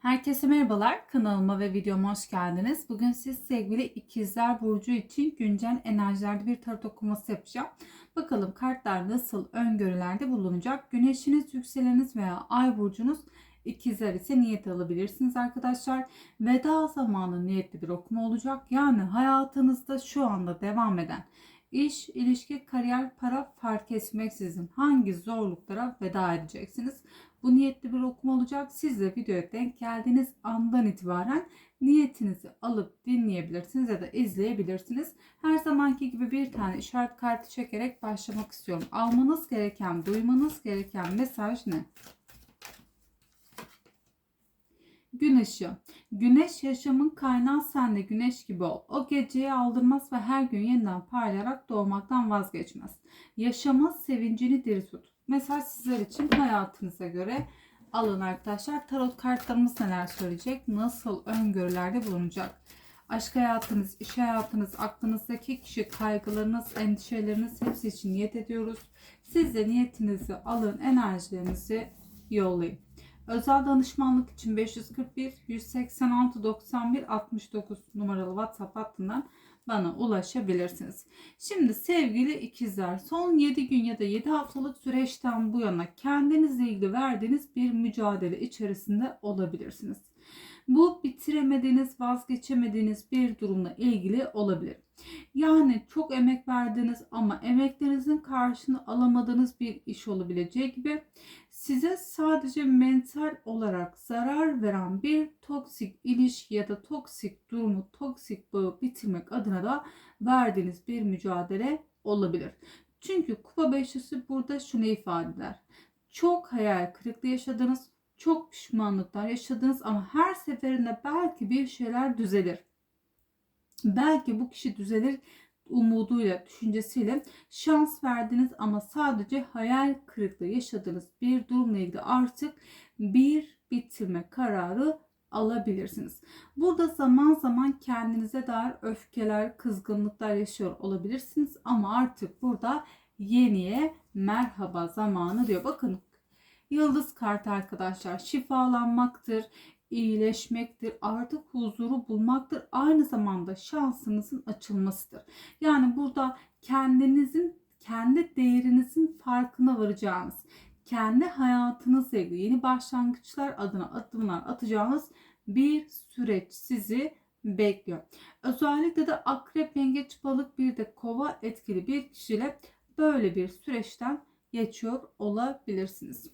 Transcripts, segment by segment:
Herkese merhabalar. Kanalıma ve videoma hoş geldiniz. Bugün siz sevgili ikizler burcu için güncel enerjilerde bir tarot okuması yapacağım. Bakalım kartlar nasıl öngörülerde bulunacak. Güneşiniz, yükseleniniz veya ay burcunuz ikizler ise niyet alabilirsiniz arkadaşlar. Veda zamanı niyetli bir okuma olacak. Yani hayatınızda şu anda devam eden iş, ilişki, kariyer, para fark etmeksizin hangi zorluklara veda edeceksiniz? Bu niyetli bir okuma olacak. Siz de videoya denk geldiğiniz andan itibaren niyetinizi alıp dinleyebilirsiniz ya da izleyebilirsiniz. Her zamanki gibi bir tane işaret kartı çekerek başlamak istiyorum. Almanız gereken, duymanız gereken mesaj ne? Gün. Güneş yaşamın kaynağı sen de güneş gibi ol. O geceyi aldırmaz ve her gün yeniden parlayarak doğmaktan vazgeçmez. Yaşamın sevincini diri tut. Mesaj sizler için hayatınıza göre alın arkadaşlar. Tarot kartlarımız neler söyleyecek? Nasıl öngörülerde bulunacak? Aşk hayatınız, iş hayatınız, aklınızdaki kişi, kaygılarınız, endişeleriniz hepsi için niyet ediyoruz. Siz de niyetinizi alın, enerjilerinizi yollayın. Özel danışmanlık için 541 186 91 69 numaralı WhatsApp hattından bana ulaşabilirsiniz. Şimdi sevgili ikizler son 7 gün ya da 7 haftalık süreçten bu yana kendinizle ilgili verdiğiniz bir mücadele içerisinde olabilirsiniz. Bu bitiremediğiniz, vazgeçemediğiniz bir durumla ilgili olabilir. Yani çok emek verdiniz ama emeklerinizin karşını alamadığınız bir iş olabileceği gibi size sadece mental olarak zarar veren bir toksik ilişki ya da toksik durumu, toksik bağı bitirmek adına da verdiğiniz bir mücadele olabilir. Çünkü kupa beşlisi burada şunu ifade eder. Çok hayal kırıklığı yaşadınız, çok pişmanlıklar yaşadınız ama her seferinde belki bir şeyler düzelir. Belki bu kişi düzelir umuduyla, düşüncesiyle şans verdiniz ama sadece hayal kırıklığı yaşadığınız bir durumla ilgili artık bir bitirme kararı alabilirsiniz. Burada zaman zaman kendinize dair öfkeler, kızgınlıklar yaşıyor olabilirsiniz ama artık burada yeniye merhaba zamanı diyor. Bakın Yıldız kartı arkadaşlar şifalanmaktır, iyileşmektir, artık huzuru bulmaktır. Aynı zamanda şansınızın açılmasıdır. Yani burada kendinizin, kendi değerinizin farkına varacağınız, kendi hayatınızla ilgili yeni başlangıçlar adına adımlar atacağınız bir süreç sizi bekliyor. Özellikle de akrep, yengeç, balık bir de kova etkili bir kişiyle böyle bir süreçten geçiyor olabilirsiniz.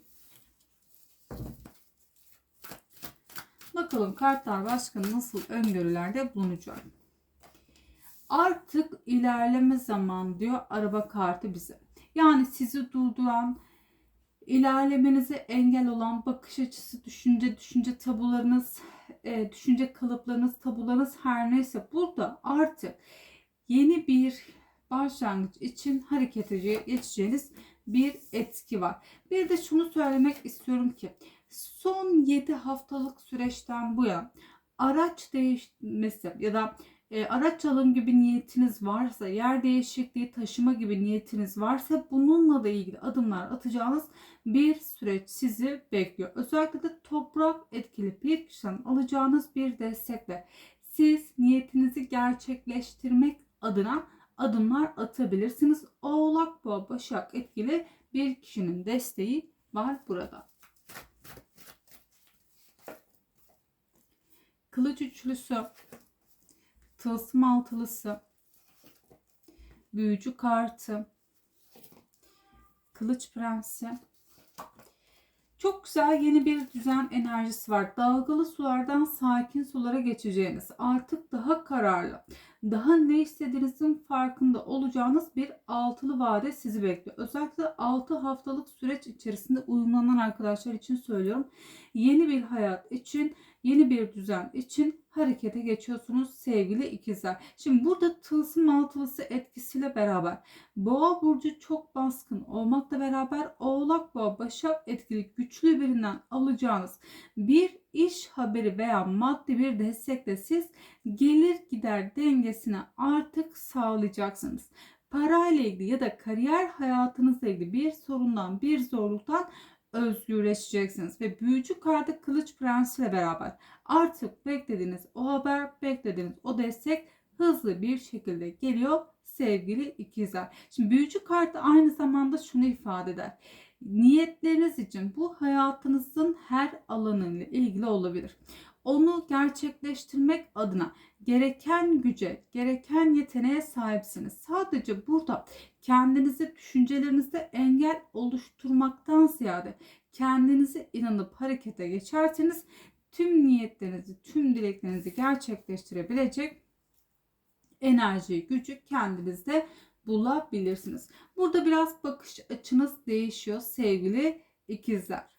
Bakalım kartlar başka nasıl öngörülerde bulunacak. Artık ilerleme zamanı diyor araba kartı bize. Yani sizi durduran, ilerlemenize engel olan bakış açısı, düşünce, düşünce tabularınız, e, düşünce kalıplarınız, tabularınız her neyse burada artık yeni bir başlangıç için harekete geçeceğiniz bir etki var. Bir de şunu söylemek istiyorum ki son 7 haftalık süreçten bu yana araç değişmesi ya da e, araç alım gibi niyetiniz varsa, yer değişikliği, taşıma gibi niyetiniz varsa bununla da ilgili adımlar atacağınız bir süreç sizi bekliyor. Özellikle de toprak etkili bir kişiden alacağınız bir destekle siz niyetinizi gerçekleştirmek adına adımlar atabilirsiniz. Oğlak, Boğa, Başak etkili bir kişinin desteği var burada. Kılıç üçlüsü, tılsım altılısı, büyücü kartı, kılıç prensi. Çok güzel yeni bir düzen enerjisi var. Dalgalı sulardan sakin sulara geçeceğiniz, artık daha kararlı, daha ne istediğinizin farkında olacağınız bir altılı vade sizi bekliyor. Özellikle 6 haftalık süreç içerisinde uyumlanan arkadaşlar için söylüyorum. Yeni bir hayat için yeni bir düzen için harekete geçiyorsunuz sevgili ikizler. Şimdi burada tılsım altılısı etkisiyle beraber boğa burcu çok baskın olmakla beraber oğlak boğa başak etkili güçlü birinden alacağınız bir iş haberi veya maddi bir destekle siz gelir gider dengesini artık sağlayacaksınız. Parayla ilgili ya da kariyer hayatınızla ilgili bir sorundan bir zorluktan özgürleşeceksiniz ve büyücü kartı kılıç prensiyle beraber artık beklediğiniz o haber, beklediğiniz o destek hızlı bir şekilde geliyor sevgili ikizler. Şimdi büyücü kartı aynı zamanda şunu ifade eder. Niyetleriniz için bu hayatınızın her alanıyla ilgili olabilir. Onu gerçekleştirmek adına gereken güce, gereken yeteneğe sahipsiniz. Sadece burada kendinizi düşüncelerinizde engel oluşturmaktan ziyade kendinizi inanıp harekete geçerseniz tüm niyetlerinizi, tüm dileklerinizi gerçekleştirebilecek enerjiyi, gücü kendinizde bulabilirsiniz. Burada biraz bakış açınız değişiyor sevgili ikizler.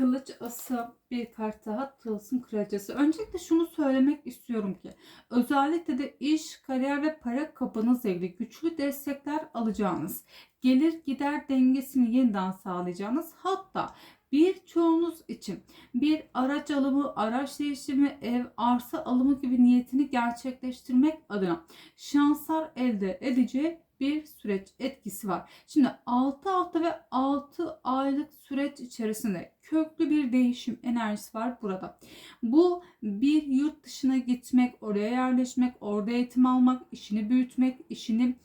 Kılıç ası bir kart daha tılsım kraliçesi. Öncelikle şunu söylemek istiyorum ki özellikle de iş, kariyer ve para kapınızla ilgili güçlü destekler alacağınız, gelir gider dengesini yeniden sağlayacağınız hatta birçoğunuz için bir araç alımı, araç değiştirme, ev, arsa alımı gibi niyetini gerçekleştirmek adına şanslar elde edeceği bir süreç etkisi var. Şimdi 6 hafta ve 6 aylık süreç içerisinde köklü bir değişim enerjisi var burada. Bu bir yurt dışına gitmek, oraya yerleşmek, orada eğitim almak, işini büyütmek, işini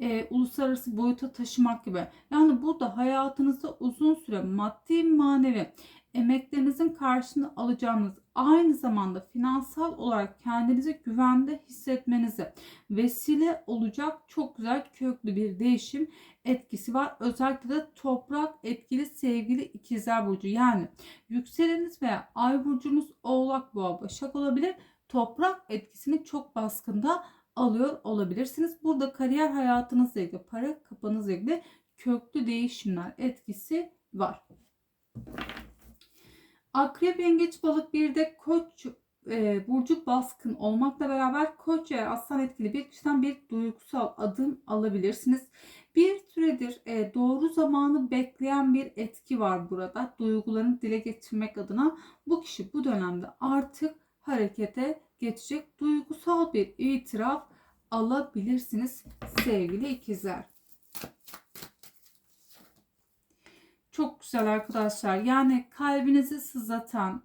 e, uluslararası boyuta taşımak gibi. Yani burada hayatınızda uzun süre maddi manevi emeklerinizin karşını alacağınız aynı zamanda finansal olarak kendinizi güvende hissetmenize vesile olacak çok güzel köklü bir değişim etkisi var. Özellikle de toprak etkili sevgili ikizler burcu yani yükseleniniz veya ay burcunuz oğlak boğa başak olabilir. Toprak etkisini çok baskında alıyor olabilirsiniz. Burada kariyer hayatınızla ilgili, para kapanızla ilgili köklü değişimler etkisi var. Akrep, yengeç, balık bir de koç e, burcu baskın olmakla beraber koç ve aslan etkili bir kişiden bir duygusal adım alabilirsiniz. Bir süredir e, doğru zamanı bekleyen bir etki var burada. Duygularını dile getirmek adına bu kişi bu dönemde artık harekete geçecek. Duygusal bir itiraf alabilirsiniz sevgili ikizler. Güzel arkadaşlar. Yani kalbinizi sızlatan,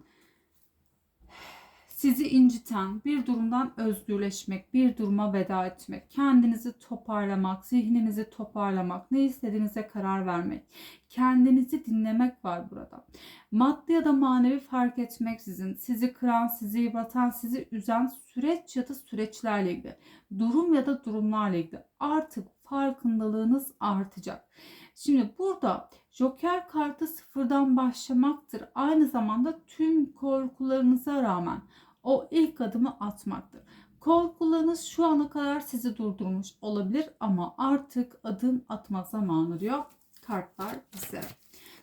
sizi inciten bir durumdan özgürleşmek, bir duruma veda etmek, kendinizi toparlamak, zihninizi toparlamak, ne istediğinize karar vermek, kendinizi dinlemek var burada. Maddi ya da manevi fark etmeksizin sizi kıran, sizi yıpratan, sizi üzen süreç ya da süreçlerle ilgili, durum ya da durumlarla ilgili artık farkındalığınız artacak. Şimdi burada Joker kartı sıfırdan başlamaktır. Aynı zamanda tüm korkularınıza rağmen o ilk adımı atmaktır. Korkularınız şu ana kadar sizi durdurmuş olabilir ama artık adım atma zamanı diyor kartlar bize.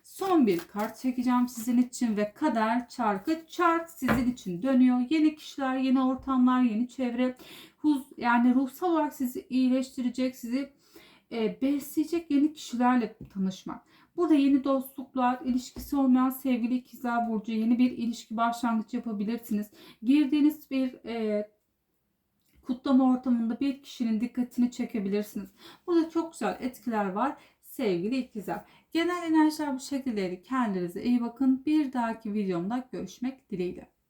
Son bir kart çekeceğim sizin için ve kader çarkı çark sizin için dönüyor. Yeni kişiler, yeni ortamlar, yeni çevre, huz yani ruhsal olarak sizi iyileştirecek, sizi e, besleyecek yeni kişilerle tanışmak. Burada yeni dostluklar, ilişkisi olmayan sevgili ikizler burcu yeni bir ilişki başlangıç yapabilirsiniz. Girdiğiniz bir e, kutlama ortamında bir kişinin dikkatini çekebilirsiniz. Burada çok güzel etkiler var sevgili ikizler. Genel enerjiler bu şekildeydi. Kendinize iyi bakın. Bir dahaki videomda görüşmek dileğiyle.